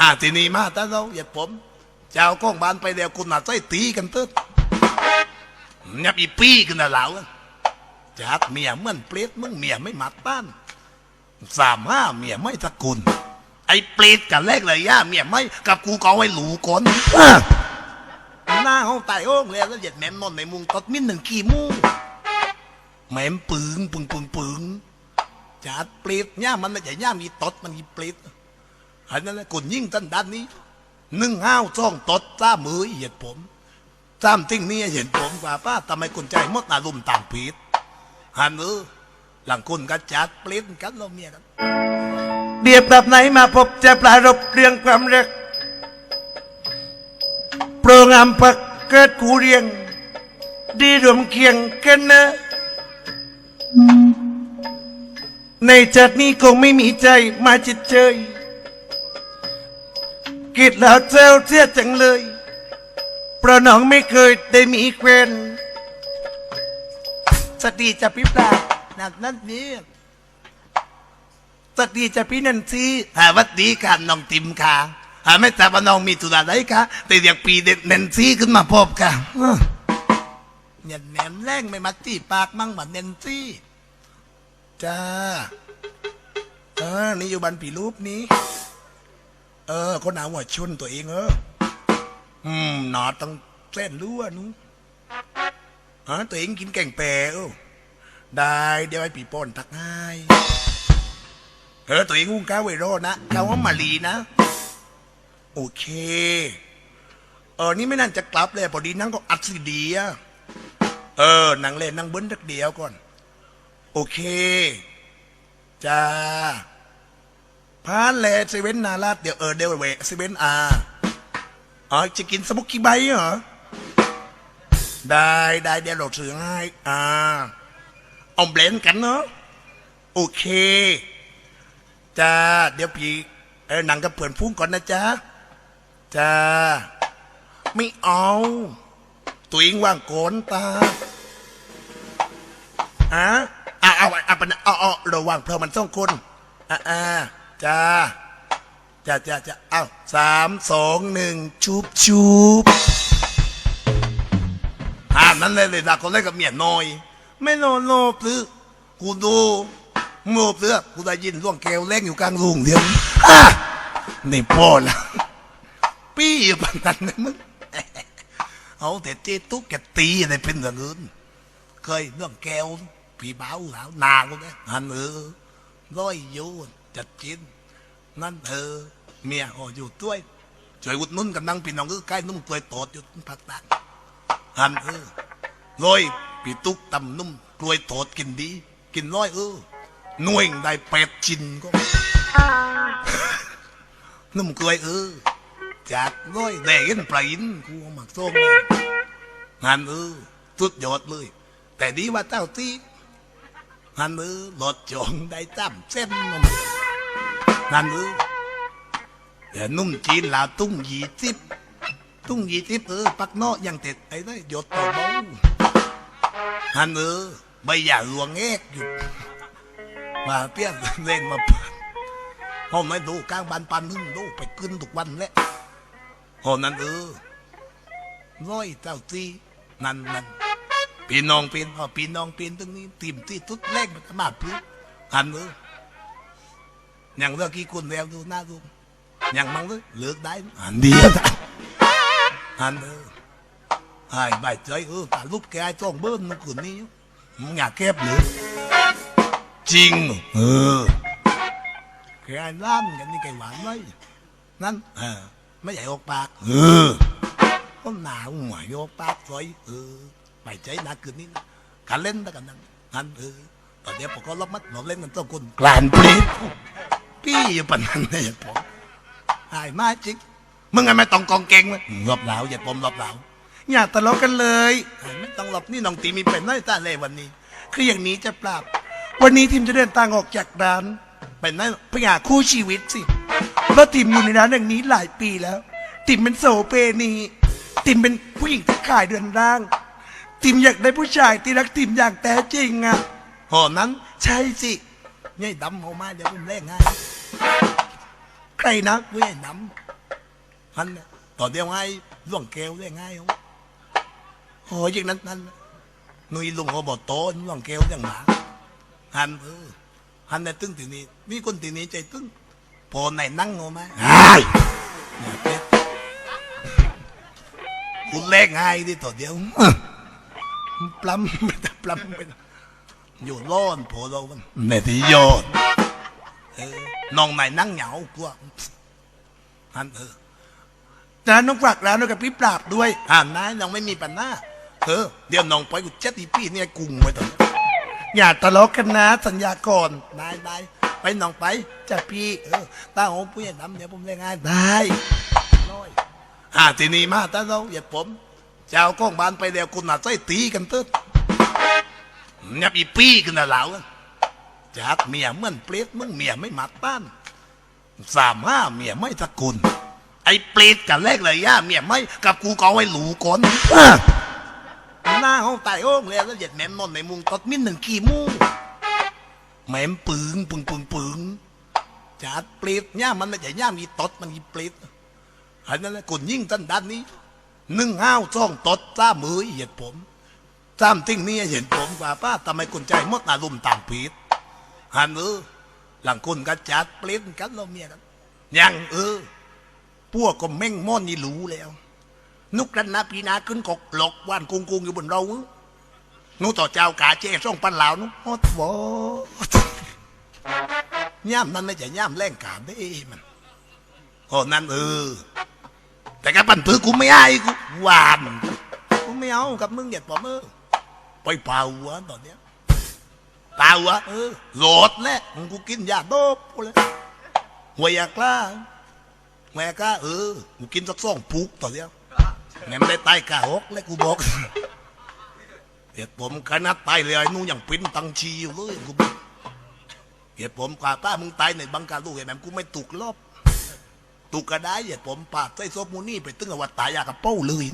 อ่าทีนี้มาถ้าเราเหยียดผมเจ้าก้องบ้านไปแล้วคุณอาจจะตีกันตึ๊ดยับอีปี้กันนะเหล่าจากเมียเหมื่อนเปรตมึงเมียไม่มัดบ้านสามห้าเมียไม่ตะกุลไอ้เปรตกันแรกเลยย่าเมียไม่กับกูก็ไว้หลูก่อนหน้าห้องตายโอ่งแล้วแล้วเหยียดแหมมนอนในมุงตดมิ้นหนึ่งกี่มูแหมมปึงปึงปึงปึงจัดเปรตย่ามันไม่ใช่ย่ามีตดมันมีเปรต อันนั้นแหละกุนยิ่งตันด้านนี้นึ่งห้าวจ้องตดจ้ามือเหยียดผมจ้ามติ้งนี่เห็นผมกว่าป้าทำไมคนใจมดอารมณ์ต่างผิดหันเออหลังคุณก็จัดเปลี่ยนกันเราเมียกันเดียบแบบไหนมาพบจะปรารบเรื่องความรักโปรงอำพักเกิดกูเรียง ดีรวมเคียงกันนะ ในจัดนี้คงไม่มีใจมาจิตเจย กิดแล้วเจ้าเสียจังเลยเพระน้องไม่เคยได้มีแควนสวัสดีจะพี่ปลาหนักนั่นนี่สวัสดีจ้ะพี่นันซีหาวัดดีกันน้องติมค่ะหาไม่ทราบว่าน้องมีตุลาอะไรคะแต่เรียกปีเด็ดเนนซี่ขึ้นมาพบค่ะเนี่ยแหนมแรงไม่มัดที่ปากมั่งเหมือนเนนซี่จ้าเออนี่อยู่บันผีรูปนี้ เออคนหนาหัวชุนตัวเองเอออืมหนอต้องเส้นรั่วนู้ฮะตัวเองกินแกงแปรเออได้เดี๋ยวไอ้ปีโป้นทักให้เออตัวเองอุ้งก้าวไวโรนะก้าว่ามาลีนะ โอเค เออนี่ไม่นั่นจะกลับเลยพอดีนั่งก็อัดซีดีอะเออนั่งเล่นนั่งเบิ้ลทักเดียวก่อน โอเค จ้า พานแลเซเว่นนาลาดเดี๋ยวเออเดี๋ยวเวเซเว่นอาอ๋อจะกินสมุกกี้ใบเหรอ ได้ได้เดี๋ยวเราซื้อให้อ่าเอาเบลนกันเนาะโอเคจ้าเดี๋ยวพี่เออหนังกับเพื่อนฟุ้งก่อนนะจ๊ะจ้าไม่เอา ตัวเองว่างโกนตาอะอะเอาเอาไปเอาเอาระวังเพลิมันต้องคนอะอะ จ้าจ้าจ้าจ้าเอาสามสองหนึ่งชุบชุบอ่านั้นเลยเลยดาคนเล่นกับเมียน้อย ไม่โนโนปลื้อกูดูโมปลื้อกูได้ยินร่วงแก้วเล่งอยู่กลางลุงเดียวนี่พ่อละปี้อยู่ปานนั้นนะมึงเอาแต่เจ๊ตุ๊กแกตีอะไรเป็นอย่างอื่นเคยเรื่องแก้วผีบ้าวหาวนางก็ได้หันเออร้อยยู จัดจิน นั่นเออเมียอ๋ออยู่ด้วยช่วยอุดนุ่นกันนั่งพี่น้องก็ใกล้นุ่มตัวยโตดอยู่พักตักหันเออร้อยพี่ตุ๊กตำนุ่มกล้วยโตดกินดี กินร้อยเออหน่วยได้แปดชิ้นก็นุ่มกล้วยเออจากร้อยแดงปลาอินกูเอามาส้มเลยงานเออสุดยอดเลย แต่ดีว่าเจ้าที่งานเออหลอดจองได้จ้ำเส้นนม งานเออแต่นุ่มจีนลาวตุ้งยีจิบตุ้งยีจิบเออปักเนาะยังเต็ดไอ้ได้หยดต่อเบางานเออใบหย่าหลวงแอกอยู่มาเปี้ยนเล่นมาเปิดห้องไม่ดูกลางบานปันนึ่งดูไปขึ้นทุกวันแหละห้องนั้นเออร้อยเจ้าตีนั่นนั่นพี่น้องป็นพอพี่น้องป็นตรงนี้ทีมที่ทุดแรกมันมาพื้นหันเออ อย่างเรื่องกี่คนแล้วดูหน้าดูอย่างมังเลยเลิกได้หันเดียวหันเออไอ้ใบใจเออตาลูกแกจ้องเบิ้ลมันคนนี้มึงอยากแคบหรือจริงเอออแกล้านกันนี่แกหวานไว้นั่นเออไม่ใหญ่ออกปากเออก็หนาวหัวยกปากสวยเออไปใจหนาคืนนี้นะการเล่นแล้วกันนั่นนั่นเออตอนเนี้ยผมก็รับมัดเราเล่นกันต้องคนกลานปรี ดพี่อยู่ปานนั้นเนี่ยผมหายมาจิกมึงไงไม่ต้องกองเก่งไหมหลบเหลาอย่าปมหลบเหลาอย่าทะเลาะกันเลยไม่ต้องหลบนี่น้องตีมีเป็นน้อยตาเลยวันนี้ คืออย่างนี้จะปราบ วันนี้ทีมจะเดินทางออกจากร้านเป็นน้อยพื่อหาคู่ชีวิตสิเพราะทีมอยู่ในร้านอย่างนี้หลายปีแล้วทีมเป็นโสเปนีทีมเป็นผู้หญิงที่ขายเดือนร่างทีมอยากได้ผู้ชายที่รักทีมอย่างแท้จริงอะหอนั้นใช่สินี่ดำออกมาเดี๋ยวผมเล่นให้ รนะเว้ยดฮันต่อเดียวไงล่วงแก้วได้ไงโอ้โหยิ่งนั้นนั้นนุยลุงเขาบอกโตนล่วงแก้วยังหมาฮันเออฮันในตึ้งทีนี้ มีคนทีนี้ใจตึ้งพอไหนนั่งเอาไหมไอ้คุณเล่ง่ายดิต่อเดียวปล้ำไปต่ปล้ำไปต่อยู่ร้อนพอเรามันในที่โยน เออน้องไหนนั่งเหงากลัวฮันเออนะน้องฝากร้านน้องกับพี่ปราบด้วยอ่านนายน้องไม่มีปัญหาเออเดี๋ยวน้องไปกูเจ็ดอีพี่เนี่ยกุ้งไว้ตอนนี้อย่าทะเลาะกันนะ สัญญาก่อนนายนายไปน้องไปจ้ะพี่เออตาของผู้ใหญ่ดำเดี๋ยวผมเล่นงานได้ร้อยอ่าทีนี้มาตาเราเหยียดผมเจ้าก้องบานไปเดียวคุณน่ะใส่ตีกันตึ๊ดเนี่ยอีปี้กันนะเหล่า จากเมียเมื่อนเปรตมึงเมียไม่มาต้านสามห้าเมียไม่ตะกุลไอ้เปรตกันแรกเลยย่าเมียไม่กับกูก็ไว้หลูก่อนหน้าห้องตายโอ่งเลยแล้วเหยียดแหม่มนอนในมุงตดมิ้นหนึ่งกี่มูแหม่มปึงปึงปึงปึงจัดเปรตย่ามันไม่ใช่ย่ามีตดมันมีเปรตอันนั้นแหละคนยิ่งตันด้านนี้หนึ่งห้าวจ้องตดจ้ามือเหยียดผมจ้ามติ้งนี่เห็นผมกว่าป้าทำไมคนใจมดอารมณ์ต่างผิด ฮันเออหลังคนก็จัดเปรตกันเราเมียกันยังเออพวกก็เม่งม่อนนี่รู้แล้ว นุกรันนาปีนาขึ้นกกหลอกว่านกุงกุงอยู่บนเราหนูต่อเจ้ากาเจ้ส่งปันเหล่าวหนุโอ้โหย่ำนั้นไม่ใช่ย่ำแรงกาได้มันโอ้นั่นเออแต่กับปันปือกูไม่ให้กูหวานกูไม่เอากับมึงเหยียดผมเออไปเป่าหัวตอนเนี้ย เป่าหัวเออโหลดแหละมึงกูกินยาโดบกูเลยหัวยากล้าแม่กล้าเออกูกินสักสองปุกตอนเนี้ยแม่ไม่ได้ตายกะหกเลยกูบอกเหตุผมขนาดตายเลยไอ้นู่นยังเป็นตังชีอยู่เลยกูบอกเหตุผมกว่าป้ามึงตายในบังกาลูกไอ้แม่กูไม่ตุกรอบตุกกระได้เหตุผมปาดใส่ซบมูนี่ไปตึ้งเอาวัดตายยากับเป้าเลย